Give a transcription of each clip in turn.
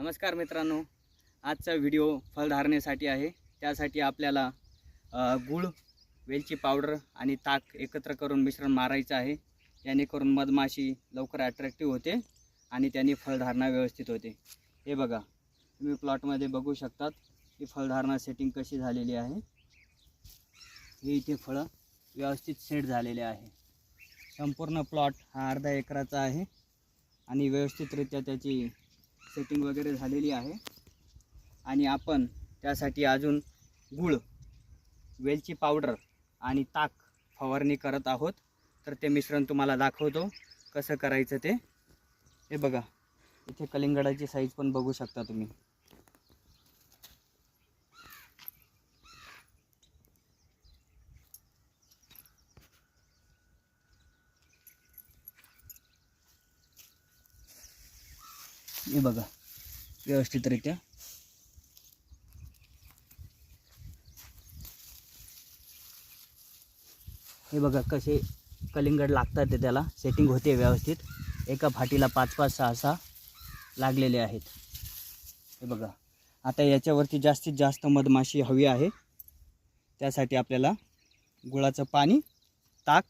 नमस्कार मित्रांनो आजचा व्हिडिओ फलधारणेसाठी आहे. त्यासाठी आपल्याला गूळ वेलची पावडर आणि ताक एकत्र करून मिश्रण मारायचं आहे. जेणेकरून मधमाशी लवकर अट्रॅक्टिव्ह होते आणि त्यांनी फळधारणा व्यवस्थित होते. हे बघा तुम्ही प्लॉटमध्ये बघू शकतात की फळधारणा सेटिंग कशी झालेली आहे. हे इथे फळं व्यवस्थित सेट झालेले आहे. संपूर्ण प्लॉट हा अर्धा एकराचा आहे आणि व्यवस्थितरित्या त्याची सेटिंग वगैरे झालेली आहे. आणि आपण त्यासाठी अजून गूळ वेलची पावडर आणि ताक फवारणी करत आहोत. तर ते मिश्रण तुम्हाला दाखवतो कसं करायचं ते. हे बघा इथे कलिंगडाची साईज पण बघू शकता तुम्ही. हे बघा व्यवस्थितरित्या. हे बघा कसे कलिंगड लागतात ते त्याला. सेटिंग होते व्यवस्थित. एका फाटीला पाच पाच सहा सहा लागलेले आहेत. हे बघा आता याच्यावरती जास्तीत जास्त मधमाशी हवी आहे. त्यासाठी आपल्याला गुळाचं पाणी ताक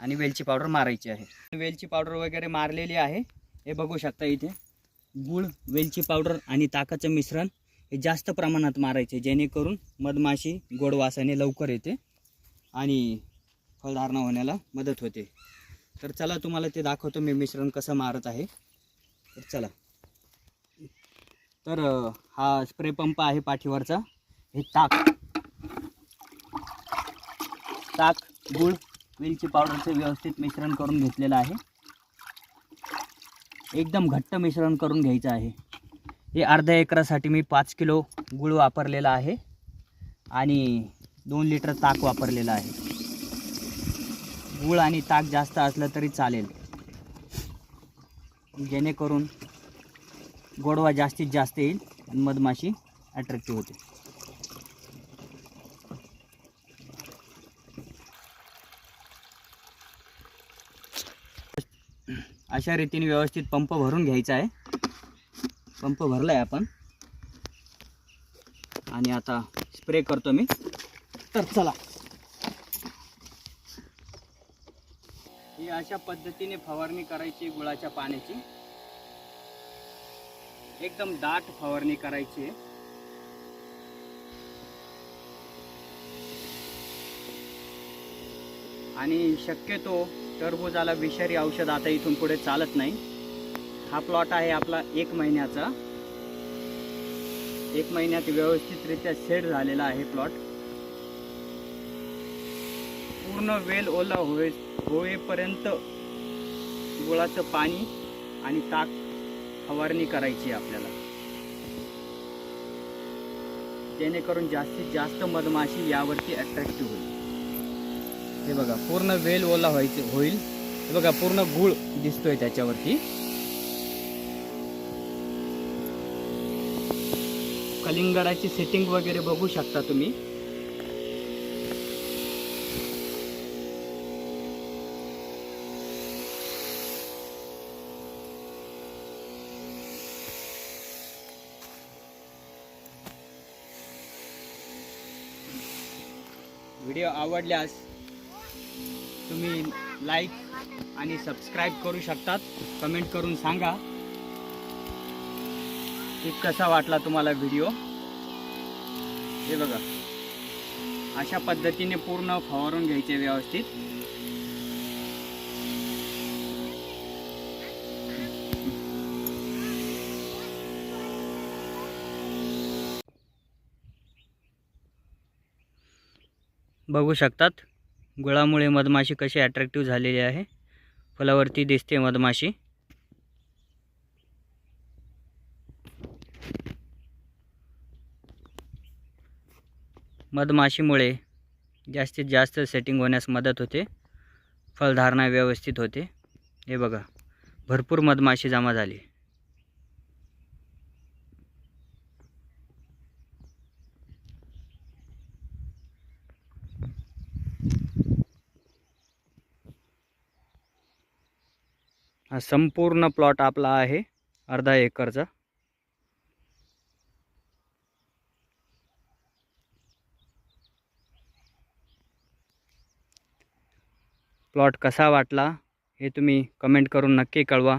आणि वेलची पावडर मारायची आहे. वेलची पावडर वगैरे मारलेली आहे. हे बघू शकता इथे. गूळ वेलची पावडर आणि ताकाचं मिश्रण हे जास्त प्रमाणात मारायचे जेणेकरून मधमाशी गोड वासाने लवकर येते आणि फळधारणा होण्याला मदत होते. तर चला तुम्हाला ते दाखवतो मी मिश्रण कसं मारत आहे. तर चला. तर हा स्प्रे पंप आहे पाठीवरचा. हे ताक. ताक गूळ वेलची पावडरचं व्यवस्थित मिश्रण करून घेतलेलं आहे. एकदम घट्ट मिश्रण करून घ्यायचं आहे. हे अर्ध्या एकरासाठी मी पाच किलो गूळ वापरलेला आहे आणि दोन लिटर ताक वापरलेलं आहे. गूळ आणि ताक जास्त असलं तरी चालेल. जेणेकरून गोडवा जास्तीत जास्त येईल आणि मधमाशी अट्रॅक्टिव्ह होते. अशा रीतीने व्यवस्थित पंप भरून घ्यायचा आहे. पंप भरला आहे आपण. आणि आता स्प्रे करतो मी. तर चला. ही अशा पद्धतीने फवारणी करायची गुळाच्या पाण्याची. एकदम दाट फवारणी करायची आहे. आणि शक्यतो टरबूजाला विषारी औषध आता इथून पुढे चालत नाही. हा प्लॉट आहे आपला एक महिन्याचा. एक महिन्यात व्यवस्थितरित्या सेट झालेला आहे प्लॉट पूर्ण वेल ओला होय होईपर्यंत गुळाचं पाणी आणि ताक फवारणी करायची आहे आपल्याला. जेणेकरून जास्तीत जास्त मधमाशी यावरती अट्रॅक्टिव्ह होईल. हे बघा पूर्ण वेल ओला व्हायचे होईल. हे बघा पूर्ण गुळ दिसतोय त्याच्यावरती. कलिंगडाची सेटिंग वगैरे बघू शकता तुम्ही. व्हिडिओ आवडल्यास तुम्ही लाईक आणि सबस्क्राईब करू शकतात. कमेंट करून सांगा. की कसा वाटला तुम्हाला व्हिडिओ हे बघा. अशा पद्धतीने पूर्ण फवारून घ्यायचे व्यवस्थित. बघू शकतात? गुळामुळे मधमाशी कशी अट्रॅक्टिव्ह झालेली आहे? फुलावरती दिसते मधमाशी. मधमाशीमुळे जास्तीत जास्त सेटिंग होण्यास मदत होते. फलधारणा व्यवस्थित होते. हे बघा भरपूर मधमाशी जमा झाली. हा संपूर्ण प्लॉट आपला आहे अर्धा एकरचा. प्लॉट कसा वाटला हे तुम्ही कमेंट करून नक्की कळवा.